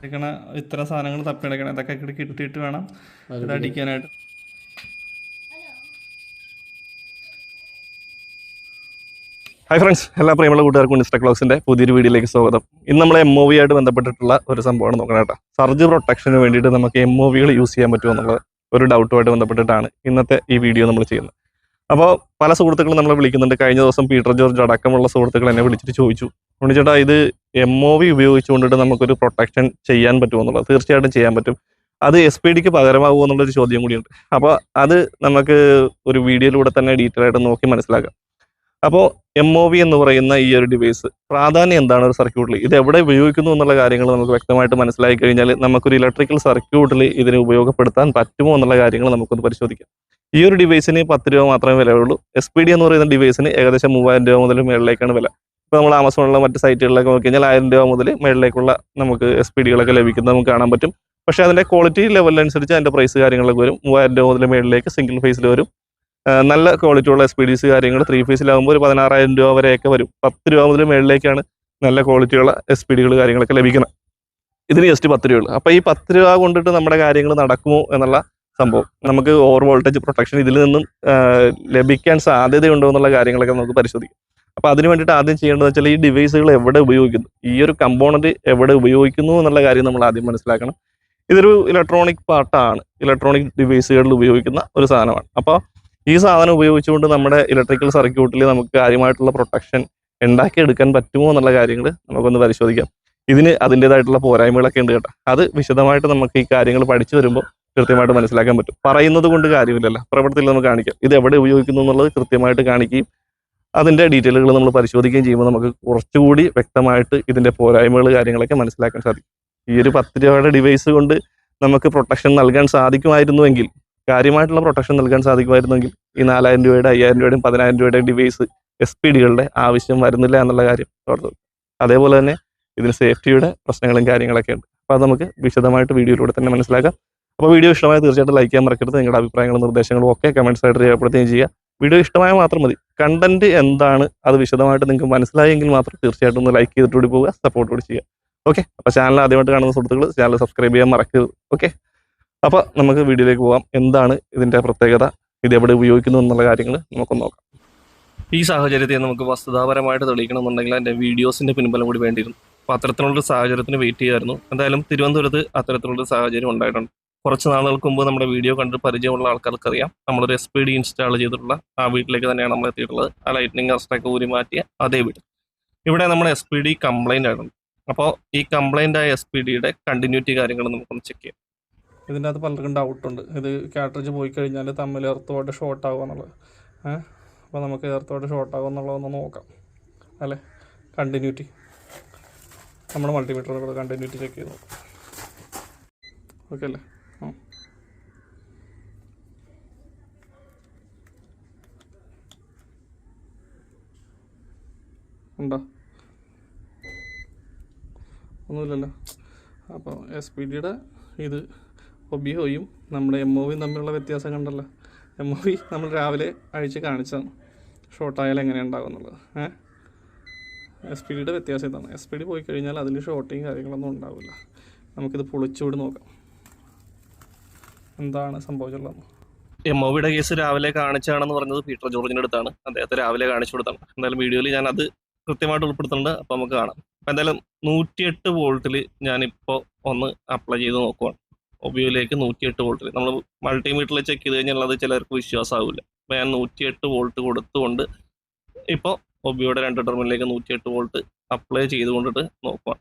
എടുക്കണ ഇത്ര സാധനങ്ങൾ തപ്പിയെടുക്കണം. ഇതൊക്കെ കിട്ടിയിട്ട് വേണം ഇത് അടിക്കാനായിട്ട്. ഹായ് ഫ്രണ്ട്സ് എല്ലാ പ്രിയമുള്ള കൂട്ടുകാർക്കും ഇൻസ്റ്റ ക്ലോക്സിന്റെ പുതിയൊരു വീഡിയോയിലേക്ക് സ്വാഗതം. ഇന്ന് നമ്മൾ എം ഒ വി ആയിട്ട് ബന്ധപ്പെട്ടിട്ടുള്ള ഒരു സംഭവമാണ് നോക്കണം കേട്ടോ. സർജ് പ്രൊട്ടക്ഷന് വേണ്ടിയിട്ട് നമുക്ക് എം ഒ വികൾ യൂസ് ചെയ്യാൻ പറ്റുമോ എന്നുള്ളത് ഒരു ഡൗട്ടുമായിട്ട് ബന്ധപ്പെട്ടിട്ടാണ് ഇന്നത്തെ ഈ വീഡിയോ നമ്മൾ ചെയ്യുന്നത്. അപ്പോൾ പല സുഹൃത്തുക്കളും നമ്മളെ വിളിക്കുന്നുണ്ട്. കഴിഞ്ഞ ദിവസം പീറ്റർ ജോർജ് അടക്കമുള്ള സുഹൃത്തുക്കൾ എന്നെ വിളിച്ചിട്ട് ചോദിച്ചു. ഉണ്ണിച്ചേട്ടാ ഇത് എം ഒ വി ഉപയോഗിച്ചുകൊണ്ടിട്ട് നമുക്കൊരു പ്രൊട്ടക്ഷൻ ചെയ്യാൻ പറ്റുമോ എന്നുള്ളത്? തീർച്ചയായിട്ടും ചെയ്യാൻ പറ്റും. അത് എസ് പി ഡിക്ക് പകരമാകുമോ എന്നുള്ളൊരു ചോദ്യം കൂടിയുണ്ട്. അപ്പോൾ അത് നമുക്ക് ഒരു വീഡിയോയിലൂടെ തന്നെ ഡീറ്റെയിൽ ആയിട്ട് നോക്കി മനസ്സിലാക്കാം. അപ്പോൾ എം ഒ വി എന്ന് പറയുന്ന ഈ ഒരു ഡിവൈസ് പ്രാധാന്യം എന്താണ് ഒരു സർക്യൂട്ടിൽ ഇത് എവിടെ ഉപയോഗിക്കുന്നു എന്നുള്ള കാര്യങ്ങൾ നമുക്ക് വ്യക്തമായിട്ട് മനസ്സിലാക്കി കഴിഞ്ഞാൽ നമുക്കൊരു ഇലക്ട്രിക്കൽ സർക്യൂട്ടിൽ ഇതിനെ ഉപയോഗപ്പെടുത്താൻ പറ്റുമോ എന്നുള്ള കാര്യങ്ങൾ നമുക്കൊന്ന് പരിശോധിക്കാം. ഈ ഒരു ഡിവൈസിന് പത്ത് രൂപ മാത്രമേ വിലയുള്ളൂ. എസ് പി ഡി എന്ന് പറയുന്ന ഡിവൈസിന് ഏകദേശം മൂവായിരം രൂപ മുതൽ മേളിലേക്കാണ് വില. ഇപ്പോൾ നമ്മൾ ആമസോണിലുള്ള മറ്റ് സൈറ്റുകളിലൊക്കെ നോക്കി കഴിഞ്ഞാൽ ആയിരം രൂപ മുതൽ മേളിലേക്കുള്ള നമുക്ക് എസ് പി ഡികളൊക്കെ ലഭിക്കുന്നത് നമുക്ക് കാണാൻ പറ്റും. പക്ഷേ അതിന്റെ ക്വാളിറ്റി ലെവലിനനുസരിച്ച് അതിന്റെ പ്രൈസ് കാര്യങ്ങളൊക്കെ വരും. മൂവായിരം രൂപ മുതൽ മേളിലേക്ക് സിംഗിൾ ഫേസിൽ വരും. നല്ല ക്വാളിറ്റി ഉള്ള എസ് പി ഡിസ് കാര്യങ്ങൾ ത്രീ ഫേസിലാകുമ്പോൾ ഒരു പതിനാറായിരം രൂപ വരെയൊക്കെ വരും. പത്ത് രൂപ മുതൽ മേളിലേക്കാണ് നല്ല ക്വാളിറ്റിയുള്ള എസ് പി ഡികൾ കാര്യങ്ങളൊക്കെ ലഭിക്കുന്നത്. ഇതിന് ജസ്റ്റ് പത്ത് രൂപയുള്ളൂ അപ്പോൾ ഈ പത്ത് രൂപ കൊണ്ടിട്ട് നമ്മുടെ കാര്യങ്ങൾ നടക്കുമോ എന്നുള്ള സംഭവം. നമുക്ക് ഓവർ വോൾട്ടേജ് പ്രൊട്ടക്ഷൻ ഇതിൽ നിന്നും ലഭിക്കാൻ സാധ്യതയുണ്ടോ എന്നുള്ള കാര്യങ്ങളൊക്കെ നമുക്ക് പരിശോധിക്കാം. അപ്പോൾ അതിന് വേണ്ടിയിട്ട് ആദ്യം ചെയ്യേണ്ടത് വെച്ചാൽ ഈ ഡിവൈസുകൾ എവിടെ ഉപയോഗിക്കുന്നു? ഈ ഒരു കമ്പോണന്റ് എവിടെ ഉപയോഗിക്കുന്നു എന്നുള്ള കാര്യം നമ്മൾ ആദ്യം മനസ്സിലാക്കണം. ഇതൊരു ഇലക്ട്രോണിക് പാർട്ടാണ് ഇലക്ട്രോണിക് ഡിവൈസുകളിൽ ഉപയോഗിക്കുന്ന ഒരു സാധനമാണ്. അപ്പോൾ ഈ സാധനം ഉപയോഗിച്ചുകൊണ്ട് നമ്മുടെ ഇലക്ട്രിക്കൽ സർക്യൂട്ടിൽ നമുക്ക് കാര്യമായിട്ടുള്ള പ്രൊട്ടക്ഷൻ ഉണ്ടാക്കിയെടുക്കാൻ പറ്റുമോ എന്നുള്ള കാര്യങ്ങൾ നമുക്കൊന്ന് പരിശോധിക്കാം. ഇതിന് അതിന്റെതായിട്ടുള്ള പോരായ്മകളൊക്കെ ഉണ്ട് കേട്ടോ. അത് വിശദമായിട്ട് നമുക്ക് ഈ കാര്യങ്ങൾ പഠിച്ചു വരുമ്പോൾ കൃത്യമായിട്ട് മനസ്സിലാക്കാൻ പറ്റും. പറയുന്നത് കൊണ്ട് കാര്യമില്ലല്ലോ. പ്രവർത്തിയിൽ നമുക്ക് കാണിക്കാം. ഇത് എവിടെ ഉപയോഗിക്കുന്നു എന്നുള്ളത് കൃത്യമായിട്ട് കാണിക്കുകയും അതിന്റെ ഡീറ്റെയിലുകൾ നമ്മൾ പരിശോധിക്കുകയും ചെയ്യുമ്പോൾ നമുക്ക് കുറച്ചുകൂടി വ്യക്തമായിട്ട് ഇതിന്റെ പോരായ്മകൾ കാര്യങ്ങളൊക്കെ മനസ്സിലാക്കാൻ സാധിക്കും. ഈ ഒരു പത്ത് രൂപയുടെ ഡിവൈസ് കൊണ്ട് നമുക്ക് പ്രൊട്ടക്ഷൻ നൽകാൻ സാധിക്കുമായിരുന്നുവെങ്കിൽ കാര്യമായിട്ടുള്ള പ്രൊട്ടക്ഷൻ നൽകാൻ സാധിക്കുമായിരുന്നെങ്കിൽ ഈ നാലായിരം രൂപയുടെ അയ്യായിരം രൂപയുടെയും പതിനായിരം രൂപയുടെയും ഡിവൈസ് എസ് പി ഡികളുടെ ആവശ്യം വരുന്നില്ല എന്നുള്ള കാര്യം അതേപോലെ തന്നെ ഇതിന് സേഫ്റ്റിയുടെ പ്രശ്നങ്ങളും കാര്യങ്ങളൊക്കെ ഉണ്ട്. അപ്പോൾ അത് നമുക്ക് വിശദമായിട്ട് വീഡിയോയിലൂടെ തന്നെ മനസ്സിലാക്കാം. അപ്പോൾ വീഡിയോ ഇഷ്ടമായ തീർച്ചയായിട്ടും ലൈക്ക് ചെയ്യാൻ മറക്കരുത്. നിങ്ങളുടെ അഭിപ്രായങ്ങളും നിർദ്ദേശങ്ങളും ഒക്കെ കമൻസ് ആയിട്ട് രേഖപ്പെടുത്തുകയും ചെയ്യുക. വീഡിയോ ഇഷ്ടമായ മാത്രം മതി. കണ്ടന്റ് എന്താണ്? അത് വിശദമായിട്ട് നിങ്ങൾക്ക് മനസ്സിലായെങ്കിൽ മാത്രം തീർച്ചയായിട്ടും ഒന്ന് ലൈക്ക് ചെയ്തിട്ട് കൂടി പോവുക സപ്പോർട്ട് കൂടി ചെയ്യുക. ഓക്കെ അപ്പോൾ ചാനൽ ആദ്യമായിട്ട് കാണുന്ന സുഹൃത്തുക്കൾ ചാനൽ സബ്സ്ക്രൈബ് ചെയ്യാൻ മറക്കരുത്. ഓക്കെ അപ്പോൾ നമുക്ക് വീഡിയോയിലേക്ക് പോകാം. എന്താണ് ഇതിന്റെ പ്രത്യേകത? ഇത് എവിടെ ഉപയോഗിക്കുന്നു എന്നുള്ള കാര്യങ്ങൾ നമുക്ക് നോക്കാം. ഈ സാഹചര്യത്തെ നമുക്ക് വസ്തുതാപരമായിട്ട് തെളിയിക്കണമെന്നുണ്ടെങ്കിൽ അതിന്റെ വീഡിയോസിന്റെ പിൻബലം കൂടി വേണ്ടിയിരുന്നു അപ്പോൾ അത്തരത്തിലുള്ളൊരു സാഹചര്യത്തിന് വെയിറ്റ് ചെയ്യായിരുന്നു. എന്തായാലും തിരുവനന്തപുരത്ത് അത്തരത്തിലുള്ളൊരു സാഹചര്യം ഉണ്ടായിട്ടുണ്ട്. കുറച്ച് നാളുകൾക്ക് മുമ്പ് നമ്മുടെ വീഡിയോ കണ്ട് പരിചയമുള്ള ആൾക്കാർക്കറിയാം. നമ്മളൊരു എസ് പി ഡി ഇൻസ്റ്റാൾ ചെയ്തിട്ടുള്ള ആ വീട്ടിലേക്ക് തന്നെയാണ് നമ്മൾ എത്തിയിട്ടുള്ളത്. ആ ലൈറ്റിനിങ് അറസ്റ്റൊക്കെ ഊരി മാറ്റിയ അതേ വീട്. ഇവിടെ നമ്മുടെ എസ് പി ഡി കംപ്ലൈന്റ് ആയിട്ടുണ്ട്. അപ്പോൾ ഈ കംപ്ലൈന്റ് ആയ എസ് പി ഡിയുടെ കണ്ടിന്യൂറ്റി കാര്യങ്ങൾ നമുക്കൊന്ന് ചെക്ക് ചെയ്യാം. ഇതിന്റെ അകത്ത് പലർക്കും ഡൗട്ടുണ്ട് ഇത് കാറ്ററേജ് പോയി കഴിഞ്ഞാൽ തമ്മിൽ എർത്തോട്ട് ഷോർട്ട് ആകുക എന്നുള്ളത്. അപ്പോൾ നമുക്ക് എർത്തോട്ട് ഷോർട്ട് ആകും എന്നുള്ളതൊന്ന് നോക്കാം. അല്ലേ? കണ്ടിന്യൂറ്റി നമ്മുടെ മൾട്ടിമീറ്ററിൽ കൂടെ കണ്ടിന്യൂറ്റി ചെക്ക് ചെയ്ത്. നോക്കാം ഓക്കെ അല്ലേ ഉണ്ടോ? ഒന്നുമില്ലല്ലോ. അപ്പോൾ എസ് പി ഡിയുടെ ഇത് ഒബിയോയും നമ്മുടെ എം ഒ വിയും തമ്മിലുള്ള വ്യത്യാസം കണ്ടല്ലോ. എം ഒ വി നമ്മൾ രാവിലെ അഴിച്ച് കാണിച്ചതാണ്. ഷോർട്ടായാലും എങ്ങനെ ഉണ്ടാകും എന്നുള്ളത് ഏഹ് ഡിയുടെ വ്യത്യാസം ഇതാണ്. എസ് പി ഡി പോയി കഴിഞ്ഞാൽ അതിൽ ഷോർട്ടിങ് കാര്യങ്ങളൊന്നും ഉണ്ടാവില്ല. നമുക്കിത് പൊളിച്ചുവിട് നോക്കാം. എന്താണ് സംഭവിച്ചുള്ളത്? എം ഒ വിയുടെ കേസ് രാവിലെ കാണിച്ചാണെന്ന് പറഞ്ഞത് പീറ്റർ ജോർജിന്റെ അടുത്താണ്. അദ്ദേഹത്തെ രാവിലെ കാണിച്ചു കൊടുത്താണ്. എന്തായാലും വീഡിയോയിൽ ഞാൻ അത് കൃത്യമായിട്ട് ഉൾപ്പെടുത്തുന്നുണ്ട്. അപ്പോൾ നമുക്ക് കാണാം. അപ്പോൾ എന്തായാലും നൂറ്റിയെട്ട് വോൾട്ടിൽ ഞാനിപ്പോൾ ഒന്ന് അപ്ലൈ ചെയ്ത് നോക്കുവാണ്. ഒബിയോയിലേക്ക് നൂറ്റിയെട്ട് വോൾട്ടിൽ. നമ്മൾ മൾട്ടിമീറ്ററിൽ ചെക്ക് ചെയ്ത് കഴിഞ്ഞാൽ അത് ചിലർക്ക് വിശ്വാസമാവില്ല അപ്പോൾ ഞാൻ നൂറ്റിയെട്ട് വോൾട്ട് കൊടുത്തുകൊണ്ട് ഇപ്പോൾ ഒബിയോയുടെ രണ്ട് ടെർമിനലിലേക്ക് നൂറ്റിയെട്ട് വോൾട്ട് അപ്ലൈ ചെയ്തുകൊണ്ടിട്ട് നോക്കുക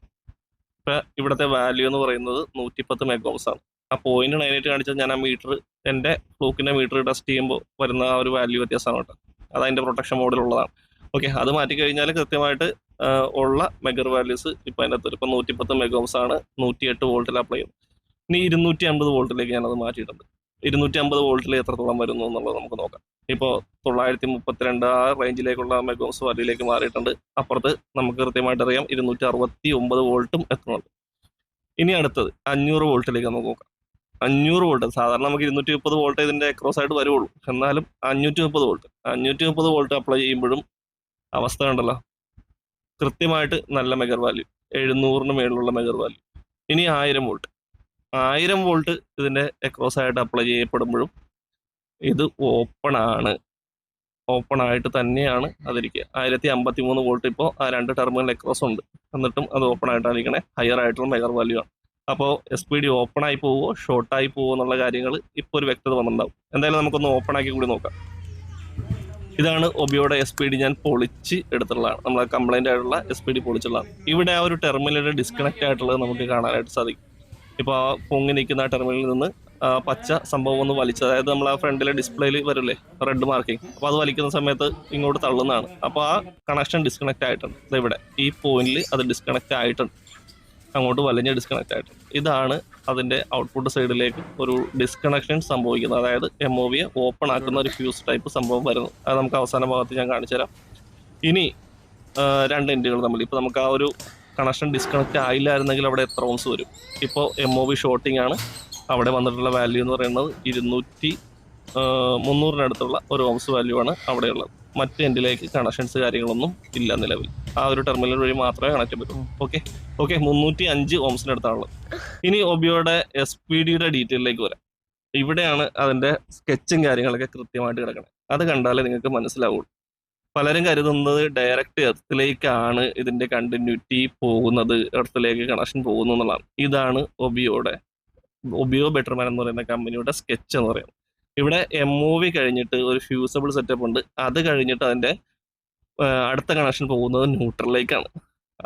ഇപ്പം ഇവിടുത്തെ വാല്യൂ എന്ന് പറയുന്നത് നൂറ്റിപ്പത്ത് മെഗോസ് ആണ്. ആ പോയിന്റ് നയൻ എയ്റ്റ് കാണിച്ചാൽ ഞാൻ ആ മീറ്റർ എന്റെ ഫ്ലൂക്കിന്റെ മീറ്റർ ടെസ്റ്റ് ചെയ്യുമ്പോൾ വരുന്ന ആ ഒരു വാല്യൂ വ്യത്യാസമാണ് കേട്ടോ. അത് അതിന്റെ പ്രൊട്ടക്ഷൻ മോഡിലുള്ളതാണ് ഓക്കെ അത് മാറ്റി കഴിഞ്ഞാൽ കൃത്യമായിട്ട് ഉള്ള മെഗർ വാല്യൂസ് ഇപ്പം അതിന്റെ അകത്ത് ഇപ്പം നൂറ്റിപ്പത്ത് മെഗോസ് ആണ് നൂറ്റിയെട്ട് വോൾട്ടിൽ അപ്ലൈ ചെയ്യുന്നത്. ഇനി ഇരുന്നൂറ്റി അമ്പത് വോൾട്ടിലേക്ക് ഞാനത് മാറ്റിയിട്ടുണ്ട്. ഇരുന്നൂറ്റി അമ്പത് വോൾട്ടിൽ എത്രത്തോളം വരുന്നു എന്നുള്ളത് നമുക്ക് നോക്കാം. ഇപ്പോൾ തൊള്ളായിരത്തി മുപ്പത്തിരണ്ട് ആ റേഞ്ചിലേക്കുള്ള മെഗോസ് വാലിയിലേക്ക് മാറിയിട്ടുണ്ട്. അപ്പുറത്ത് നമുക്ക് കൃത്യമായിട്ട് അറിയാം ഇരുന്നൂറ്റി അറുപത്തി ഒമ്പത് വോൾട്ടും എത്തുന്നുണ്ട്. ഇനി അടുത്തത് അഞ്ഞൂറ് വോൾട്ടിലേക്ക് നമുക്ക് നോക്കാം. അഞ്ഞൂറ് വോൾട്ട് സാധാരണ നമുക്ക് ഇരുന്നൂറ്റി മുപ്പത് വോൾട്ട് ഇതിന്റെ അക്രോസ് ആയിട്ട് വരുള്ളൂ എന്നാലും അഞ്ഞൂറ്റി മുപ്പത് വോൾട്ട്. അഞ്ഞൂറ്റി മുപ്പത് വോൾട്ട് അപ്ലൈ ചെയ്യുമ്പോഴും അവസ്ഥ ഉണ്ടല്ലോ കൃത്യമായിട്ട് നല്ല മെഗർ വാല്യൂ എഴുന്നൂറിന് മേളിലുള്ള മെഗർ വാല്യൂ ഇനി ആയിരം വോൾട്ട്. ആയിരം വോൾട്ട് ഇതിന്റെ അക്രോസ് ആയിട്ട് അപ്ലൈ ചെയ്യപ്പെടുമ്പോഴും ഇത് ഓപ്പൺ ആണ്. ഓപ്പൺ ആയിട്ട് തന്നെയാണ് അതിരിക്കുക. ആയിരത്തി അമ്പത്തി മൂന്ന് വോൾട്ട് ഇപ്പോൾ ആ രണ്ട് ടെർമിനൽ എക്രോസ് ഉണ്ട്. എന്നിട്ടും അത് ഓപ്പൺ ആയിട്ടായിരിക്കണേ. ഹയർ ആയിട്ടുള്ള മെഗർ വാല്യൂ ആണ്. അപ്പോൾ എസ് പി ഡി ഓപ്പൺ ആയി പോവോ ഷോർട്ട് ആയി പോവോ എന്നുള്ള കാര്യങ്ങൾ ഇപ്പോൾ ഒരു വ്യക്തത വന്നിട്ടുണ്ടാവും. എന്തായാലും നമുക്കൊന്ന് ഓപ്പൺ ആക്കി കൂടി നോക്കാം. ഇതാണ് ഒബിയോടെ എസ് പി ഡി ഞാൻ പൊളിച്ച് എടുത്തുള്ളതാണ് നമ്മളെ കംപ്ലൈന്റ് ആയിട്ടുള്ള എസ് പി ഡി പൊളിച്ചുള്ളതാണ്. ഇവിടെ ആ ഒരു ടെർമിനൽ ഡിസ്കണക്റ്റ് ആയിട്ടുള്ളത് നമുക്ക് കാണാനായിട്ട് സാധിക്കും. ഇപ്പോൾ ആ പൊങ്ങി നിൽക്കുന്ന ടെർമിനലിൽ നിന്ന് പച്ച സംഭവം ഒന്ന് വലിച്ചത്. അതായത് നമ്മൾ ആ ഫ്രണ്ടിലെ ഡിസ്പ്ലേയിൽ വരില്ലേ റെഡ് മാർക്കിംഗ് അപ്പോൾ അത് വലിക്കുന്ന സമയത്ത് ഇങ്ങോട്ട് തള്ളുന്നതാണ്. അപ്പോൾ ആ കണക്ഷൻ ഡിസ്കണക്ട് ആയിട്ടുണ്ട്. ഇവിടെ ഈ പോയിന്റിൽ അത് ഡിസ്കണക്ട് ആയിട്ടുണ്ട്. അങ്ങോട്ട് വലിഞ്ഞ് ഡിസ്കണക്ട് ആയിട്ടുണ്ട്. ഇതാണ് അതിന്റെ ഔട്ട്പുട്ട് സൈഡിലേക്ക് ഒരു ഡിസ്കണക്ഷൻ സംഭവിക്കുന്നത്. അതായത് എം ഒ വിയെ ഓപ്പൺ ആക്കുന്ന ഒരു ഫ്യൂസ് ടൈപ്പ് സംഭവം വരുന്നു. അത് നമുക്ക് അവസാന ഭാഗത്ത് ഞാൻ കാണിച്ചു തരാം ഇനി രണ്ട് എൻഡുകൾ തമ്മിൽ. ഇപ്പോൾ നമുക്ക് ആ ഒരു കണക്ഷൻ ഡിസ്കണക്ട് ആയില്ലായിരുന്നെങ്കിൽ അവിടെ എത്ര ഓംസ് വരും? ഇപ്പോൾ എം ഒ വി ഷോർട്ടിംഗ് ആണ്. അവിടെ വന്നിട്ടുള്ള വാല്യൂ എന്ന് പറയുന്നത് ഇരുന്നൂറ്റി മുന്നൂറിനടുത്തുള്ള ഒരു ഓംസ് വാല്യൂ ആണ് അവിടെയുള്ളത്. മറ്റ് എൻഡിലേക്ക് കണക്ഷൻസ് കാര്യങ്ങളൊന്നും ഇല്ല നിലവിൽ. ആ ഒരു ടെർമിനൽ വഴി മാത്രമേ കണക്ട് പറ്റൂ. ഓക്കെ ഓക്കെ മുന്നൂറ്റി അഞ്ച് ഓംസിനടുത്താണുള്ളത് ഇനി ഒബിയോടെ എസ് പി ഡിയുടെ ഡീറ്റെയിലേക്ക് വരാം. ഇവിടെയാണ് അതിന്റെ സ്കെച്ചും കാര്യങ്ങളൊക്കെ കൃത്യമായിട്ട് കിടക്കുന്നത് അത് കണ്ടാലേ നിങ്ങൾക്ക് മനസ്സിലാവുള്ളൂ. പലരും കരുതുന്നത് ഡയറക്റ്റ് എർത്തിലേക്കാണ് ഇതിന്റെ കണ്ടിന്യൂറ്റി പോകുന്നത് എർത്തിലേക്ക് കണക്ഷൻ പോകുന്നു എന്നുള്ളതാണ്. ഇതാണ് ഒബിയോടെ ഒബിയോ ബെറ്റർമാൻ എന്ന് പറയുന്ന കമ്പനിയുടെ സ്കെച്ച് എന്ന് പറയുന്നത്. ഇവിടെ എം ഒ വി കഴിഞ്ഞിട്ട് ഒരു ഫ്യൂസബിൾ സെറ്റപ്പ് ഉണ്ട്. അത് കഴിഞ്ഞിട്ട് അതിന്റെ അടുത്ത കണക്ഷൻ പോകുന്നത് ന്യൂട്രലിലേക്കാണ്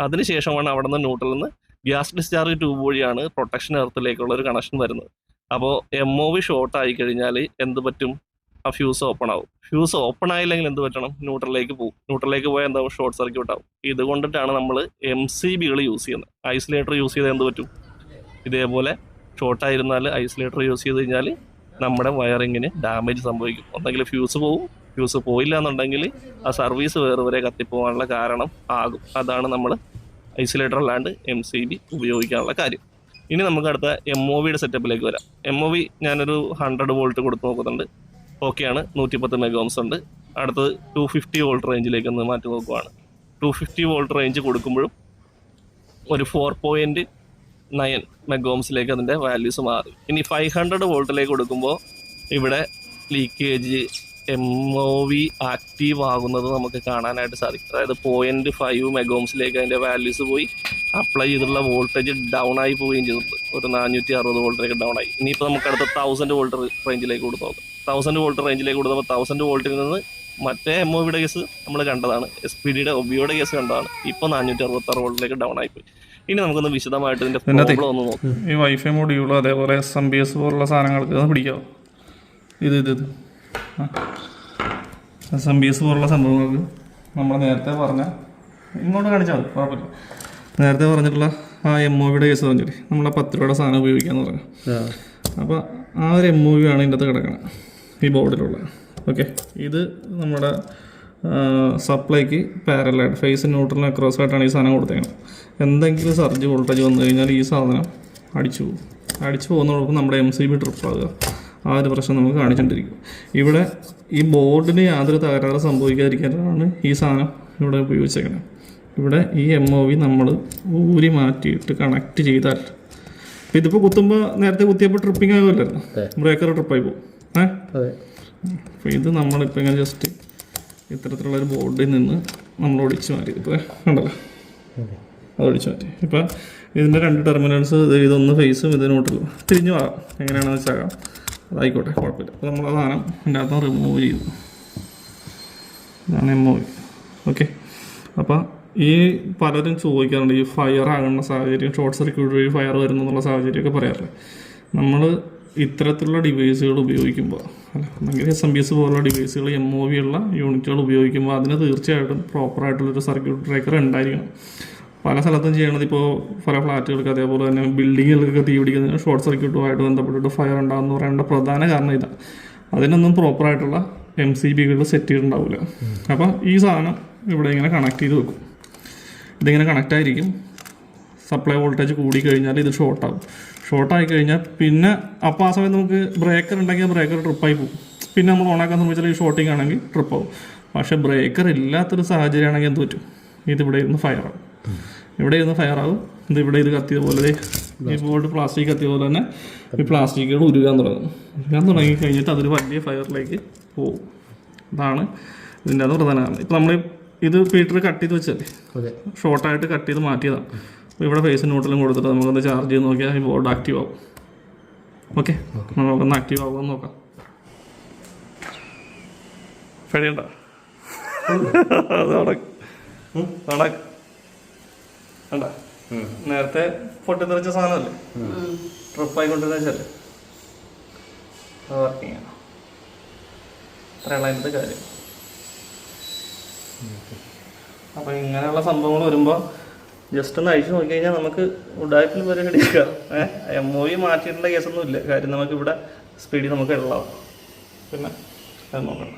അതിനുശേഷമാണ് അവിടെ നിന്ന് ന്യൂട്രലിൽ നിന്ന് ഗ്യാസ് ഡിസ്ചാർജ് ട്യൂബ് വഴിയാണ് പ്രൊട്ടക്ഷൻ എർത്തിലേക്കുള്ള ഒരു കണക്ഷൻ വരുന്നത്. അപ്പോൾ എം ഒ വി ഷോർട്ട് ആയി കഴിഞ്ഞാൽ എന്ത് പറ്റും? ആ ഫ്യൂസ് ഓപ്പൺ ആവും. ഫ്യൂസ് ഓപ്പൺ ആയില്ലെങ്കിൽ എന്ത് പറ്റണം? ന്യൂട്രലിലേക്ക് പോകും. ന്യൂട്രലിലേക്ക് പോയാൽ എന്താവും? ഷോർട്ട് സർക്യൂട്ട് ആവും. ഇതുകൊണ്ടിട്ടാണ് നമ്മൾ എം സി ബികൾ യൂസ് ചെയ്യുന്നത്. ഐസൊലേറ്റർ യൂസ് ചെയ്താൽ എന്ത് പറ്റും? ഇതേപോലെ ഷോർട്ട് ആയിരുന്നാൽ ഐസൊലേറ്റർ യൂസ് ചെയ്ത് കഴിഞ്ഞാൽ നമ്മുടെ വയറിങ്ങിന് ഡാമേജ് സംഭവിക്കും. ഒന്നെങ്കിൽ ഫ്യൂസ് പോവും. ഫ്യൂസ് പോയില്ല എന്നുണ്ടെങ്കിൽ ആ സർവീസ് വേറെ വരെ കത്തിപ്പോകാനുള്ള കാരണം ആകും. അതാണ് നമ്മൾ ഐസൊലേറ്റർ അല്ലാണ്ട് എം സി ബി ഉപയോഗിക്കാനുള്ള കാര്യം. ഇനി നമുക്ക് അടുത്ത എം ഒ വിയുടെ സെറ്റപ്പിലേക്ക് വരാം. എം ഒ വി ഞാനൊരു ഹൺഡ്രഡ് വോൾട്ട് കൊടുത്ത് നോക്കുന്നുണ്ട്. ഓക്കെയാണ്. നൂറ്റി പത്ത് മെഗോംസ് ഉണ്ട്. അടുത്തത് ടു ഫിഫ്റ്റി വോൾട്ട് റേഞ്ചിലേക്ക് ഒന്ന് മാറ്റി നോക്കുവാണ്. ടു ഫിഫ്റ്റി വോൾട്ട് റേഞ്ച് കൊടുക്കുമ്പോഴും ഒരു ഫോർ പോയിന്റ് നയൻ മെഗോംസിലേക്ക് അതിന്റെ വാല്യൂസ് മാറി. ഇനി ഫൈവ് ഹൺഡ്രഡ് വോൾട്ടിലേക്ക് കൊടുക്കുമ്പോൾ ഇവിടെ leakage M O V active ആകുന്നത് നമുക്ക് കാണാനായിട്ട് സാധിക്കും. അതായത് പോയിന്റ് ഫൈവ് മെഗോംസിലേക്ക് അതിന്റെ വാല്യൂസ് പോയി അപ്ലൈ ചെയ്തിട്ടുള്ള വോൾട്ടേജ് ഡൗൺ ആയി പോവുകയും ചെയ്തിട്ടുണ്ട്. ഒരു നാനൂറ്റി അറുപത് വോൾട്ടിലേക്ക് ഡൗൺ ആയി. ഇനിയിപ്പോൾ നമുക്ക് അടുത്ത തൗസൻഡ് വോൾട്ട് റേഞ്ചിലേക്ക് കൊടുത്ത് നോക്കാം. തൗസൻഡ് വോൾട്ട് റേഞ്ചിലേക്ക് കൊടുത്തപ്പോൾ തൗസൻഡ് വോൾട്ടിൽ നിന്ന് മറ്റേ എം ഒ വിയുടെ കേസ് നമ്മൾ കണ്ടതാണ്. എസ് പി ഡിയുടെ ഒബിയുടെ കേസ് കണ്ടതാണ്. ഇപ്പോൾ നാനൂറ്റി അറുപത്തി ആറ് വോൾട്ടിലേക്ക് ഡൗൺ ആയിപ്പോയി ഇനി നമുക്കൊന്ന് വിശദമായിട്ട് ഇതിനകത്തെ- പ്രോബ്ലം ഒന്ന് നോക്കാം. ഈ വൈഫൈ മൊഡ്യൂളും അതേപോലെ എസ് എം ബി എസ് പോലുള്ള സാധനങ്ങൾക്ക് പിടിക്കാം. ഇത് ഇത് ഇത്. എസ് എം ബി എസ് പോലുള്ള സംഭവങ്ങൾക്ക് നമ്മൾ നേരത്തെ പറഞ്ഞ ഇങ്ങോട്ട് കാണിച്ചാൽ മതി കുഴപ്പമില്ല. നേരത്തെ പറഞ്ഞിട്ടുള്ള ആ എം ഒ വിയുടെ കേസ് പറഞ്ഞില്ലേ? നമ്മൾ ആ പത്ത് രൂപയുടെ സാധനം ഉപയോഗിക്കാന്ന് പറഞ്ഞു. അപ്പോൾ ആ ഒരു എം ഒ വി ആണ് ഇതിന്റെ അകത്ത് കിടക്കുന്നത് ഈ ബോർഡിലുള്ള. ഓക്കെ ഇത് നമ്മുടെ സപ്ലൈക്ക് പാരലായിട്ട് ഫേസ് ന്യൂട്രലിന് അക്രോസ് ആയിട്ടാണ് ഈ സാധനം കൊടുത്തേക്കുന്നത് എന്തെങ്കിലും സർജ് വോൾട്ടേജ് വന്നു കഴിഞ്ഞാൽ ഈ സാധനം അടിച്ചു പോകും. അടിച്ചു പോകുന്നതോടൊപ്പം നമ്മുടെ എം സി ബി ട്രിപ്പ് ആകുക. ആ ഒരു പ്രശ്നം നമുക്ക് കാണിച്ചുകൊണ്ടിരിക്കും ഇവിടെ ഈ ബോർഡിന് യാതൊരു തകരാറ് സംഭവിക്കാതിരിക്കാനാണ് ഈ സാധനം ഇവിടെ ഉപയോഗിച്ചേക്കുന്നത് ഇവിടെ ഈ എം ഒ വി നമ്മൾ ഊരി മാറ്റിയിട്ട് കണക്ട് ചെയ്താൽ. അപ്പം ഇതിപ്പോൾ കുത്തുമ്പോൾ നേരത്തെ കുത്തിയപ്പോൾ ട്രിപ്പിംഗ് ആകുമല്ലായിരുന്നു? ബ്രേക്കർ ട്രിപ്പായി പോകും. ഏ? അപ്പോൾ ഇത് നമ്മളിപ്പോൾ ഇങ്ങനെ ജസ്റ്റ് ഇത്തരത്തിലുള്ള ഒരു ബോർഡിൽ നിന്ന് നമ്മൾ ഒടിച്ച് മാറ്റി. ഇപ്പോൾ ഉണ്ടല്ലോ അത്. ഒടിച്ച് മാറ്റി. ഇപ്പം ഇതിന്റെ രണ്ട് ടെർമിനൽസ് ഇതൊന്ന് ഫേസും ഇത് ന്യൂട്രലും തിരിഞ്ഞു ആകാം എങ്ങനെയാണെന്ന് വെച്ചാകാം അതായിക്കോട്ടെ കുഴപ്പമില്ല. അപ്പോൾ നമ്മൾ ആ സാധനം അകത്ത് റിമൂവ് ചെയ്തു. ഇതാണ് എം ഒ ഓക്കെ അപ്പോൾ ഈ പലരും ചോദിക്കാറുണ്ട് ഈ ഫയർ ആകുന്ന സാഹചര്യം ഷോർട്ട് സർക്യൂട്ട് വഴി ഫയർ വരുന്നു എന്നുള്ള സാഹചര്യമൊക്കെ പറയാറില്ല? നമ്മൾ ഇത്തരത്തിലുള്ള ഡിവൈസുകൾ ഉപയോഗിക്കുമ്പോൾ അല്ല അല്ലെങ്കിൽ എസ് എം ബി എസ് പോലുള്ള ഡിവൈസുകൾ എം ഒ വി ഉള്ള യൂണിറ്റുകൾ ഉപയോഗിക്കുമ്പോൾ അതിന് തീർച്ചയായിട്ടും പ്രോപ്പറായിട്ടുള്ളൊരു സർക്യൂട്ട് ബ്രേക്കർ ഉണ്ടായിരിക്കണം. പല സ്ഥലത്തും ചെയ്യണത് ഇപ്പോൾ പല ഫ്ലാറ്റുകൾക്ക് അതേപോലെ തന്നെ ബിൽഡിങ്ങുകൾക്കൊക്കെ തീ പിടിക്കുന്നതിന് ഷോർട്ട് സർക്യൂട്ടുമായിട്ട് ബന്ധപ്പെട്ടിട്ട് ഫയർ ഉണ്ടാകുന്ന പറയേണ്ട പ്രധാന കാരണം ഇതാണ് അതിനൊന്നും പ്രോപ്പറായിട്ടുള്ള എം സി ബികൾ സെറ്റ് ചെയ്തിട്ടുണ്ടാവില്ല അപ്പോൾ ഈ സാധനം ഇവിടെ ഇങ്ങനെ കണക്ട് ചെയ്ത് വെക്കും. ഇതിങ്ങനെ കണക്റ്റ് ആയിരിക്കും. സപ്ലൈ വോൾട്ടേജ് കൂടി കഴിഞ്ഞാൽ ഇത് ഷോർട്ടാകും ഷോർട്ടായി കഴിഞ്ഞാൽ പിന്നെ അപ്പോൾ ആ സമയത്ത് നമുക്ക് ബ്രേക്കർ ഉണ്ടെങ്കിൽ ബ്രേക്കർ ട്രിപ്പായി പോകും. പിന്നെ നമ്മൾ ഓണാക്കാൻ സംബന്ധിച്ചാൽ ഈ ഷോർട്ടിങ് ആണെങ്കിൽ ട്രിപ്പ് ആവും. പക്ഷേ ബ്രേക്കർ ഇല്ലാത്തൊരു സാഹചര്യമാണെങ്കിൽ എന്ത് പറ്റും? ഇതിവിടെ ഇരുന്ന് ആവും. ഇവിടെ ഇരുന്ന് ഫയർ ആവും ഇത് ഇവിടെ ഇത് കത്തിയ പോലെ ഈ ബോർഡ് പ്ലാസ്റ്റിക് കത്തിയ പോലെ തന്നെ ഈ പ്ലാസ്റ്റിക്കുകൾ ഉരുകാൻ തുടങ്ങും. ഉരുകാൻ തുടങ്ങി കഴിഞ്ഞിട്ട് അതൊരു വലിയ ഫയറിലേക്ക് പോകും. അതാണ് ഇതിന്റെ അത് പ്രധാന കാരണം. ഇപ്പം നമ്മൾ ഇത് പീറ്റർ കട്ട് ചെയ്ത് വെച്ചല്ലേ? ഷോർട്ടായിട്ട് കട്ട് ചെയ്ത് മാറ്റിയതാണ് അപ്പോൾ ഇവിടെ ഫേസ് നോട്ടിലും കൊടുത്തിട്ട് നമുക്കൊന്ന് ചാർജ് ചെയ്ത് നോക്കിയാൽ ഈ ബോർഡ് ആക്റ്റീവ് ആവും. ഓക്കെ നമുക്കൊന്ന് ആക്റ്റീവ് ആവുമെന്ന് നോക്കാം. കഴിയണ്ട അത് നടക്കും. നടക്കും. കണ്ട? നേരത്തെ പൊട്ടിത്തെറിച്ച സാധനമല്ലേ? ട്രിപ്പ് ആയിക്കൊണ്ടിരുന്ന വെച്ചല്ലേ? അത് വർക്കിംഗ് ആണ് അത്രയുള്ള കാര്യം. അപ്പൊ ഇങ്ങനെയുള്ള സംഭവങ്ങൾ വരുമ്പോൾ ജസ്റ്റ് ഒന്ന് അയച്ചു നോക്കി കഴിഞ്ഞാൽ നമുക്ക് ഉഡായ്പിൽ വരെ എടുക്കാം. ഏഹ് എം ഒ വി മാറ്റിയിട്ടുള്ള കേസൊന്നും ഇല്ല. കാര്യം നമുക്ക് ഇവിടെ സ്പീഡിൽ നമുക്ക് ഉള്ളതാവും പിന്നെ അത് നോക്കണം.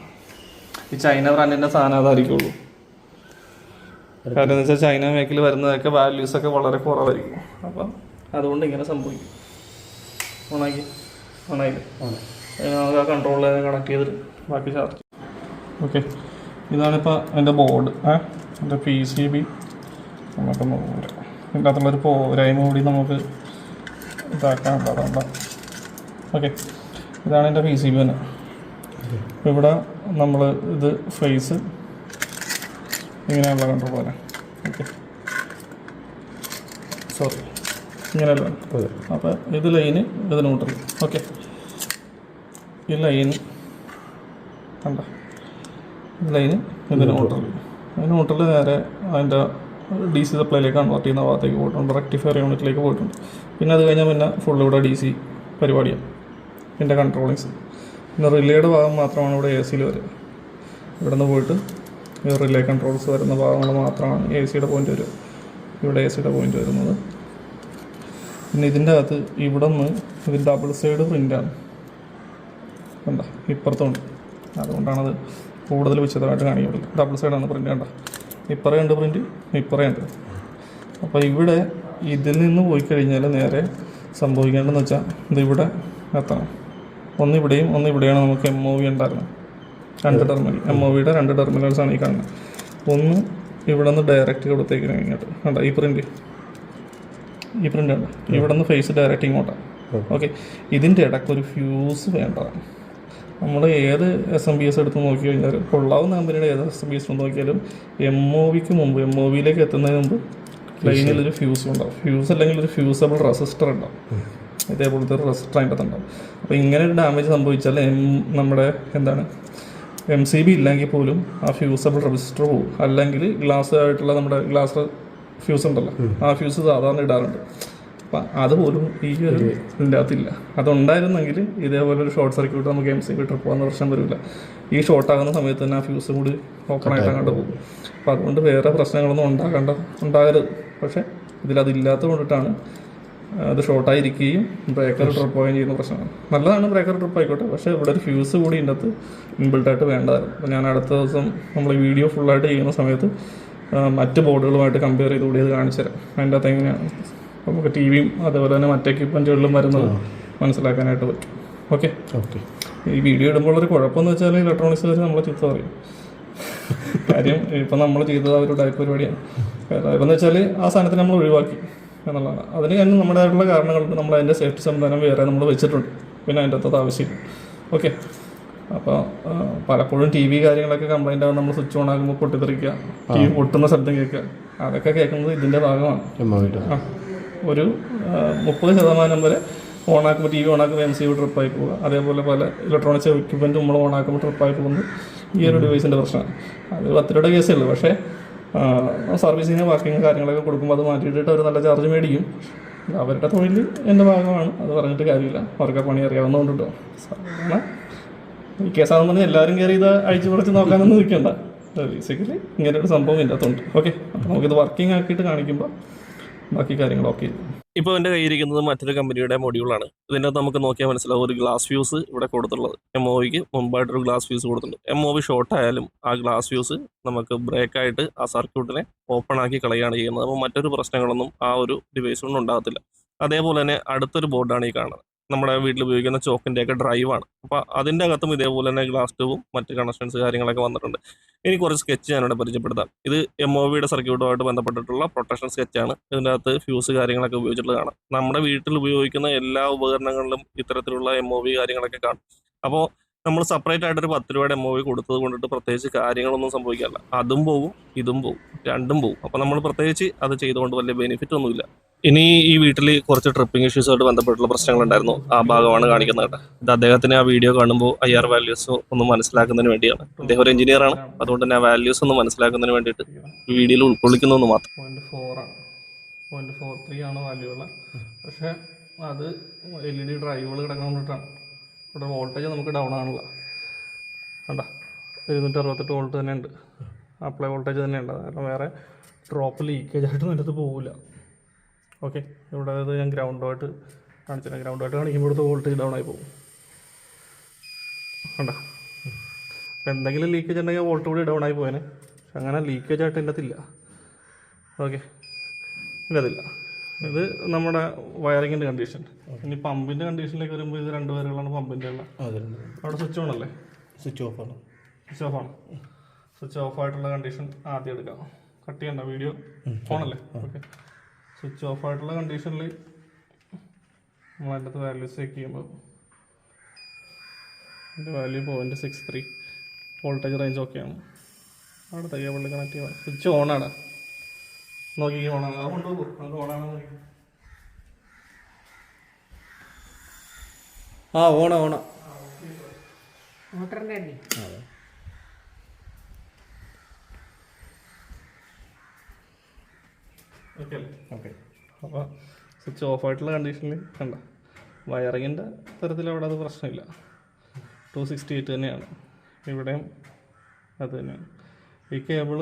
ഈ ചൈന ബ്രാൻഡിന്റെ സാധനം അതായിരിക്കുള്ളൂ. കാരണം എന്ന് വെച്ചാൽ ചൈന മേക്കിൽ വരുന്നതൊക്കെ വാല്യൂസ് ഒക്കെ വളരെ കുറവായിരിക്കും. അപ്പം അതുകൊണ്ട് ഇങ്ങനെ സംഭവിക്കും. ഓണാക്കി. ഓണായി. നമുക്ക് ആ കൺട്രോളിൽ കണക്ട് ചെയ്തിട്ട് ബാക്കി ചാർജ് ഓക്കെ ഇതാണിപ്പോൾ എന്റെ ബോർഡ് ഏ? എന്റെ പി സി ബി നമുക്ക് നോക്കാം ഇതിന്റെ അകത്തുള്ളൊരു പോരായ്മ കൂടി നമുക്ക് ഇതാക്കാൻ പാടാണ്ട ഓക്കെ ഇതാണ് എന്റെ പി സി ബി തന്നെ. ഇവിടെ നമ്മൾ ഇത് ഫേസ് ഇങ്ങനെയുള്ള കൺട്രോൾ പോലെ. ഓക്കെ സോറി ഇങ്ങനെയല്ല അപ്പോൾ ഇത് ലൈന് ഇത് ന്യൂട്രൽ ഓക്കെ ഈ ലൈന് കണ്ട? ലൈന് ഇത് ന്യൂട്രൽ ഈ ന്യൂട്രൽ നേരെ അതിന്റെ ഡി സി സപ്ലൈയിലേക്ക് കൺവേർട്ട് ചെയ്യുന്ന ഭാഗത്തേക്ക് പോയിട്ടുണ്ട്. റെക്ടിഫയർ യൂണിറ്റിലേക്ക് പോയിട്ടുണ്ട്. പിന്നെ അത് കഴിഞ്ഞാൽ പിന്നെ ഫുൾ ഇവിടെ ഡി സി പരിപാടിയാണ് ഇതിന്റെ കൺട്രോളിങ്സ് പിന്നെ റിലേയുടെ ഭാഗം മാത്രമാണ് ഇവിടെ എ സിയിൽ വരിക. ഇവിടെ നിന്ന് പോയിട്ട് റിലേ കൺട്രോൾസ് വരുന്ന ഭാഗങ്ങൾ മാത്രമാണ് എ സിയുടെ പോയിന്റ് വരും ഇവിടെ എ സിയുടെ പോയിന്റ് വരുന്നത്. പിന്നെ ഇതിന്റെ അകത്ത് ഇവിടെ നിന്ന് ഇത് ഡബിൾ സൈഡ് പ്രിന്റാണ് കണ്ട? ഇപ്പുറത്തുണ്ട്. അതുകൊണ്ടാണത് കൂടുതൽ വിശദമായിട്ട് കാണിക്കുന്നത് ഡബിൾ സൈഡാണ് പ്രിന്റ് കണ്ട ഇപ്പറയുണ്ട് പ്രിന്റ് ഇപ്പറേ ഉണ്ട് അപ്പോൾ ഇവിടെ ഇതിൽ നിന്ന് പോയി കഴിഞ്ഞാൽ നേരെ സംഭവിക്കേണ്ടതെന്ന് വെച്ചാൽ ഇത് ഇവിടെ എത്തണം. ഒന്ന് ഇവിടെയും ഒന്ന് ഇവിടെയാണ് നമുക്ക് എം ഒ വി ഉണ്ടായിരുന്നത്. രണ്ട് ടെർമിനൽ എം ഒ വിയുടെ രണ്ട് ടെർമിനൽസ് ആണ് ഈ കാണുന്നത് ഒന്ന് ഇവിടെ നിന്ന് ഡയറക്റ്റ് ഇവിടത്തേക്ക് ഇങ്ങോട്ട്. കണ്ട? ഈ പ്രിന്റ് ഈ പ്രിന്റ് ഉണ്ട് ഇവിടെ നിന്ന് ഫേസ് ഡയറക്റ്റ് ഇങ്ങോട്ടാണ് ഓക്കെ ഇതിന്റെ ഇടയ്ക്ക് ഒരു ഫ്യൂസ് വേണ്ടതാണ് നമ്മൾ ഏത് എസ് എം ബി എസ് എടുത്ത് നോക്കി കഴിഞ്ഞാൽ കൊള്ളാവുന്ന കമ്പനിയുടെ ഏത് എസ് എം ബി എസ് നോക്കിയാലും എം ഒ വിക്ക് മുമ്പ് എം ഒ വിയിലേക്ക് എത്തുന്നതിന് മുമ്പ് ലൈനിൽ ഒരു ഫ്യൂസ് ഉണ്ടാവും. ഫ്യൂസ് അല്ലെങ്കിൽ ഒരു ഫ്യൂസബിൾ റെസിസ്റ്റർ ഉണ്ടാവും. ഇതേപോലത്തെ ഒരു റെസിസ്റ്റർ അതിന്റെ ഉണ്ടാവും. അപ്പോൾ ഇങ്ങനെ ഒരു ഡാമേജ് സംഭവിച്ചാൽ എം നമ്മുടെ എന്താണ്? എം സി ബി ഇല്ലെങ്കിൽ പോലും ആ ഫ്യൂസബിൾ റെസിസ്റ്റർ പോകും അല്ലെങ്കിൽ ഗ്ലാസ് ആയിട്ടുള്ള നമ്മുടെ ഗ്ലാസ് ഫ്യൂസ് ഉണ്ടല്ലോ. ആ ഫ്യൂസ് സാധാരണ ഇടാറുണ്ട്. അപ്പം അതുപോലും ഈ ഒരു ഇതിന്റെ അകത്തില്ല. അതുണ്ടായിരുന്നെങ്കിൽ ഇതേപോലെ ഒരു ഷോർട്ട് സർക്യൂട്ട് നമുക്ക് എം സി ബി ട്രിപ്പ് പോകുന്ന പ്രശ്നം വരില്ല. ഈ ഷോർട്ട് ആകുന്ന സമയത്ത് തന്നെ ആ ഫ്യൂസ് കൂടി ഓപ്പൺ ആയിട്ട് അങ്ങോട്ട് പോകും. അപ്പം അതുകൊണ്ട് വേറെ പ്രശ്നങ്ങളൊന്നും ഉണ്ടാകേണ്ട ഉണ്ടാകരുത്. പക്ഷേ ഇതിലതില്ലാത്തത് കൊണ്ടിട്ടാണ് അത് ഷോർട്ടായിരിക്കുകയും ബ്രേക്കർ ട്രിപ്പ് ആവുകയും ചെയ്യുന്ന പ്രശ്നമാണ്. നല്ലതാണ് ബ്രേക്കർ ട്രിപ്പ് ആയിക്കോട്ടെ. പക്ഷേ ഇവിടെ ഒരു ഫ്യൂസ് കൂടി ഇതിന്റെ അകത്ത് ഇൻബിൾട്ടായിട്ട് വേണ്ടതായിരുന്നു അപ്പോൾ ഞാൻ അടുത്ത ദിവസം നമ്മൾ വീഡിയോ ഫുള്ളായിട്ട് ചെയ്യുന്ന സമയത്ത് മറ്റ് ബോർഡുകളുമായിട്ട് കമ്പയർ ചെയ്ത് കൂടി അത് കാണിച്ചു തരാം. അതിന്റെ അകത്ത് എങ്ങനെയാണ് നമുക്ക് ടി വിയും അതേപോലെ തന്നെ മറ്റ് എക്യുപ്മെന്റുകളിലും വരുന്നത് മനസ്സിലാക്കാനായിട്ട് പറ്റും. ഓക്കെ ഓക്കെ ഈ വീഡിയോ ഇടുമ്പോൾ ഒരു കുഴപ്പമെന്ന് വെച്ചാൽ ഇലക്ട്രോണിക്സ് വെച്ച് നമ്മൾ ചീത്ത പറയും കാര്യം ഇപ്പം നമ്മൾ ചെയ്തത് ആ ഒരു ടൈപ്പ് പരിപാടിയാണ്. ഇപ്പം എന്ന് വെച്ചാൽ ആ സാധനത്തിന് നമ്മൾ ഒഴിവാക്കി. എന്നുള്ളതാണ്. അതിന് തന്നെ നമ്മുടേതായിട്ടുള്ള കാരണങ്ങളുണ്ട്. നമ്മൾ അതിന്റെ സേഫ്റ്റി സംവിധാനം വേറെ നമ്മൾ വെച്ചിട്ടുണ്ട്. പിന്നെ അതിന്റെ അകത്തത് ആവശ്യമില്ല. ഓക്കെ. അപ്പോൾ പലപ്പോഴും ടി വി കാര്യങ്ങളൊക്കെ കംപ്ലൈന്റ് ആകും നമ്മൾ സ്വിച്ച് ഓൺ ആകുമ്പോൾ പൊട്ടിത്തെറിക്കുക ടി വി പൊട്ടുന്ന ശബ്ദം കേൾക്കുക. അതൊക്കെ കേൾക്കുന്നത് ഇതിന്റെ ഭാഗമാണ്. ഒരു മുപ്പത് ശതമാനം വരെ ഓണാക്കുമ്പോൾ ടി വി ഓണാക്കുമ്പോൾ എം സി യു ട്രിപ്പായി പോവുക. അതേപോലെ പല ഇലക്ട്രോണിക്സ് എക്യുപ്മെന്റ് നമ്മൾ ഓണാക്കുമ്പോൾ ട്രിപ്പായി പോകുന്നത് ഈ ഒരു ഡിവൈസിന്റെ പ്രശ്നമാണ്. അത് പത്ത് രൂപയുടെ കേസേ ഉള്ളൂ പക്ഷേ സർവീസിങ് വർക്കിങ് കാര്യങ്ങളൊക്കെ കൊടുക്കുമ്പോൾ അത് മാറ്റിയിട്ടിട്ട് അവർ നല്ല ചാർജ് മേടിക്കും. അവരുടെ തൊഴിൽ എന്റെ ഭാഗമാണ്. അത് പറഞ്ഞിട്ട് കാര്യമില്ല. അവർക്ക് പണി അറിയാവുന്നതുകൊണ്ട് കേട്ടോ സാധാരണ ഈ കേസാണെന്ന് പറഞ്ഞാൽ എല്ലാവരും കയറി ഇത് അഴിച്ചു കുറച്ച് നോക്കാനൊന്നും നിൽക്കണ്ട. ബേസിക്കലി ഇങ്ങനെ ഒരു സംഭവം ഇല്ലാത്തതുകൊണ്ട് ഓക്കെ അപ്പോൾ നമുക്കിത് വർക്കിംഗ് ആക്കിയിട്ട് കാണിക്കുമ്പോൾ ബാക്കി കാര്യങ്ങൾ ഓക്കെ ഇപ്പോൾ എന്റെ കയ്യിരിക്കുന്നത് മറ്റൊരു കമ്പനിയുടെ മൊഡ്യൂളാണ് ഇതിനകത്ത് നമുക്ക് നോക്കിയാൽ മനസ്സിലാവും ഒരു ഗ്ലാസ് ഫ്യൂസ് ഇവിടെ കൊടുത്തുള്ളത് എം ഒവിക്ക് മുമ്പായിട്ട് മുമ്പായിട്ടൊരു ഗ്ലാസ് ഫ്യൂസ് കൊടുത്തിട്ടുണ്ട്. എം ഒ ഷോർട്ട് ആയാലും ആ ഗ്ലാസ് ഫ്യൂസ് നമുക്ക് ബ്രേക്ക് ആയിട്ട് ആ സർക്യൂട്ടിനെ ഓപ്പൺ ആക്കി കളയുകയാണ് ചെയ്യുന്നത്. അപ്പോൾ മറ്റൊരു പ്രശ്നങ്ങളൊന്നും ആ ഒരു ഡിവൈസ് കൊണ്ട് ഉണ്ടാകത്തില്ല. അതേപോലെ തന്നെ അടുത്തൊരു ബോർഡാണ് ഈ കാണുന്നത്. നമ്മുടെ വീട്ടിൽ ഉപയോഗിക്കുന്ന ചോക്കിന്റെ ഒക്കെ ഡ്രൈവാണ് അപ്പോൾ അതിന്റെ അകത്തും ഇതേപോലെ തന്നെ ഗ്ലാസ് ട്യൂബും മറ്റ് കണക്ഷൻസ് കാര്യങ്ങളൊക്കെ വന്നിട്ടുണ്ട്. ഇനി കുറച്ച് സ്കെച്ച് ഞാനിവിടെ പരിചയപ്പെടുത്താം. ഇത് എം ഒ വിയുടെ സർക്യൂട്ടുമായിട്ട് ബന്ധപ്പെട്ടിട്ടുള്ള പ്രൊട്ടക്ഷൻ സ്കെച്ചാണ് ഇതിന്റെ അകത്ത് ഫ്യൂസ് കാര്യങ്ങളൊക്കെ ഉപയോഗിച്ചിട്ടുള്ളത് കാണാം. നമ്മുടെ വീട്ടിൽ ഉപയോഗിക്കുന്ന എല്ലാ ഉപകരണങ്ങളിലും ഇത്തരത്തിലുള്ള എം ഒ വി കാര്യങ്ങളൊക്കെ കാണും. അപ്പോൾ നമ്മൾ സെപ്പറേറ്റ് ആയിട്ടൊരു പത്ത് രൂപയുടെ എം ഒ വി കൊടുത്തത് കൊണ്ടിട്ട് പ്രത്യേകിച്ച് കാര്യങ്ങളൊന്നും സംഭവിക്കാറില്ല. അതും പോകും ഇതും പോകും രണ്ടും പോകും അപ്പോൾ നമ്മൾ പ്രത്യേകിച്ച് അത് ചെയ്തുകൊണ്ട് വലിയ ബെനിഫിറ്റ് ഒന്നുമില്ല. ഇനി ഈ വീട്ടിൽ കുറച്ച് ട്രിപ്പിംഗ് ഇഷ്യൂസുമായിട്ട് ബന്ധപ്പെട്ടുള്ള പ്രശ്നങ്ങൾ ഉണ്ടായിരുന്നു ആ ഭാഗമാണ് കാണിക്കുന്നത് കേട്ടോ. ഇത് അദ്ദേഹത്തിന് ആ വീഡിയോ കാണുമ്പോൾ ഐ ആർ വാല്യൂസ് ഒന്ന് മനസ്സിലാക്കുന്നതിന് വേണ്ടിയാണ്. അദ്ദേഹം ഒരു എഞ്ചിനീയർ ആണ്. അതുകൊണ്ട് തന്നെ ആ വാല്യൂസ് ഒന്ന് മനസ്സിലാക്കുന്നതിന് വേണ്ടിയിട്ട് ഈ വീഡിയോയിൽ ഉൾക്കൊള്ളിക്കുന്നു എന്ന് മാത്രം. പോയിന്റ് ഫോർ ത്രീ ആണ് വാല്യൂ ഉള്ളത്. പക്ഷേ അത് എൽ ഇ ഡി ഡ്രൈവുകൾ കിടക്കാൻ വേണ്ടിയിട്ടാണ്. ഇവിടെ വോൾട്ടേജ് നമുക്ക് ഡൗൺ ആണല്ലോ കണ്ട? ഇരുന്നൂറ്റി അറുപത്തെട്ട് വോൾട്ട് തന്നെ ഉണ്ട് അപ്ലൈ വോൾട്ടേജ് തന്നെ ഉണ്ട് കാരണം വേറെ ഡ്രോപ്പ് ലീക്കേജ് ആയിട്ട് അതിന്റെ അടുത്ത് പോകില്ല ഓക്കെ. ഇവിടെ അത് ഞാൻ ഗ്രൗണ്ടുമായിട്ട് കാണിച്ചില്ല ഗ്രൗണ്ടുമായിട്ട് കാണിക്കുമ്പോൾ ഇവിടുത്തെ വോൾട്ടേജ് ഡൗൺ ആയി പോകും. കണ്ട? അപ്പം എന്തെങ്കിലും ലീക്കേജ് ഉണ്ടെങ്കിൽ വോൾട്ട് കൂടി ഡൗൺ ആയി പോയേനെ. പക്ഷെ അങ്ങനെ ലീക്കേജ് ആയിട്ട് എന്റെ അതില്ല ഓക്കെ. എന്റെ അതില്ല ഇത് നമ്മുടെ വയറിങ്ങിന്റെ കണ്ടീഷൻ ഇനി പമ്പിന്റെ കണ്ടീഷനിലേക്ക് വരുമ്പോൾ ഇത് രണ്ട് വയറുകളാണ് പമ്പിന്റെ ഉള്ള അവിടെ സ്വിച്ച് ഓൺ അല്ലേ? സ്വിച്ച് ഓഫ് ആണ്. സ്വിച്ച് ഓഫ് ആണ്. സ്വിച്ച് ഓഫ് ആയിട്ടുള്ള കണ്ടീഷൻ ആദ്യം എടുക്കാം. കട്ട് ചെയ്യണ്ട വീഡിയോ ഓണല്ലേ ഓക്കെ സ്വിച്ച് ഓഫ് ആയിട്ടുള്ള കണ്ടീഷനിൽ നമ്മൾ അതിന്റെ അകത്ത് വാല്യൂസ് ചെക്ക് ചെയ്യുമ്പോൾ എന്റെ value point six three voltage range ഓക്കെയാണ് അവിടുത്തെ കേബിളിൽ കണക്ട് ചെയ്യാം സ്വിച്ച് ഓണാണ് നോക്കി ഓണാണ് അത് കൊണ്ടുപോകും നമുക്ക് ഓണാണ് നോക്കി ആ ഓണ ഓണ മോട്ടറിന്റെ അല്ലേ? ഓക്കെ അപ്പോൾ സ്വിച്ച് ഓഫ് ആയിട്ടുള്ള കണ്ടീഷനിൽ കണ്ട? വയറിങ്ങിന്റെ തരത്തിൽ അവിടെ അത് പ്രശ്നമില്ല. ടു സിക്സ്റ്റി എയ്റ്റ് തന്നെയാണ്. ഇവിടെയും അത് തന്നെയാണ്. ഈ കേബിൾ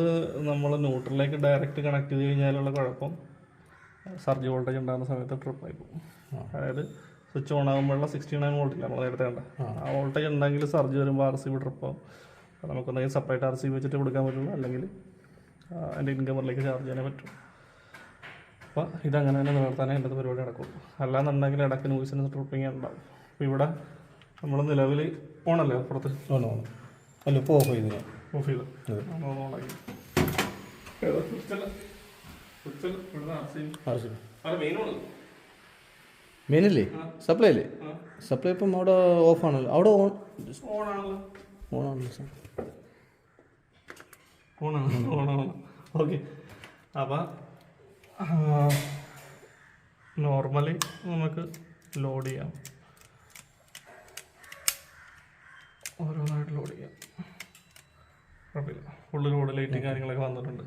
നമ്മൾ ന്യൂട്രലിലേക്ക് ഡയറക്റ്റ് കണക്ട് ചെയ്ത് കഴിഞ്ഞാലുള്ള കുഴപ്പം സർജ് വോൾട്ടേജ് ഉണ്ടാകുന്ന സമയത്ത് ട്രിപ്പായി പോകും. അതായത് സ്വിച്ച് ഓൺ ആകുമ്പോഴുള്ള സിക്സ്റ്റി നയൻ വോൾട്ടില്ല നമ്മൾ നേരത്തെ കണ്ട? ആ. വോൾട്ടേജ് ഉണ്ടെങ്കിൽ സർജ് വരുമ്പോൾ ആർ സി ബി ട്രിപ്പാവും നമുക്കൊന്നെങ്കിൽ സെപ്പറേറ്റ് ആർ സി ബി വെച്ചിട്ട് കൊടുക്കാൻ പറ്റുള്ളൂ. അല്ലെങ്കിൽ എന്റെ ഇൻകമറിലേക്ക് ചാർജ് ചെയ്യാനേ പറ്റും. അപ്പോൾ ഇതങ്ങനെ തന്നെ നിലനിർത്താനേ എന്റെ പരിപാടി നടക്കും. അല്ലാന്നുണ്ടെങ്കിൽ ഇടയ്ക്ക് ന്യൂസിന് ട്രിപ്പിങ് ഉണ്ടാവും അപ്പോൾ ഇവിടെ നമ്മൾ നിലവിൽ ഓണല്ലേ അപ്പുറത്ത്? ഓണ ഓണം അല്ല ഇപ്പോൾ ഓഫ് ചെയ്തു. ഞാൻ ഓഫ് ചെയ്ത് ഓണാക്കി മെയിനല്ലേ സപ്ലൈ അല്ലേ സപ്ലൈ ഇപ്പം അവിടെ ഓഫ് ആണല്ലോ. അവിടെ ഓൺ ഓണാണല്ലോ ഓണാണല്ലോ സാർ ഓണാണ് ഓണാണ് ഓക്കെ അപ്പം നോർമലി നമുക്ക് ലോഡ് ചെയ്യാം. ഓരോന്നായിട്ട് ലോഡ് ചെയ്യാം. കുഴപ്പമില്ല. ഫുള്ള് ലോഡ് ലൈറ്റും കാര്യങ്ങളൊക്കെ വന്നിട്ടുണ്ട്.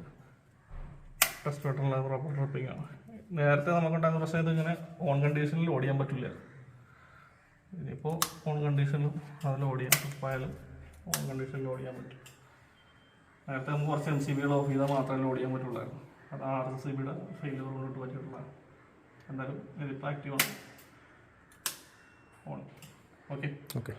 ടെസ്റ്റ് പെട്ടെന്നുള്ള പ്രോപ്പർ ട്രിപ്പിംഗ് ആണ്. നേരത്തെ നമുക്കുണ്ടായിരുന്ന പ്രശ്നം ഇത് ഇങ്ങനെ ഓൺ കണ്ടീഷനിൽ ലോഡ് ചെയ്യാൻ പറ്റില്ല. ഇനിയിപ്പോൾ ഓൺ കണ്ടീഷനിലും അത് ലോഡ് ചെയ്യാം. ട്രിപ്പായാലും ഓൺ കണ്ടീഷനിൽ ലോഡ് ചെയ്യാൻ പറ്റും. നേരത്തെ നമുക്ക് കുറച്ച് എം സി ബികൾ ഓഫ് ചെയ്താൽ മാത്രമേ ലോഡ് ചെയ്യാൻ പറ്റുള്ളായിരുന്നു. അത് ആർ എസ് സി ബിയുടെ ഫെയിലിയർ കൊണ്ടിട്ട് പറ്റിയിട്ടുള്ളതാണ് എന്തായാലും ഇതിപ്പോൾ ആക്റ്റീവാണ് ഓൺ. Okay okay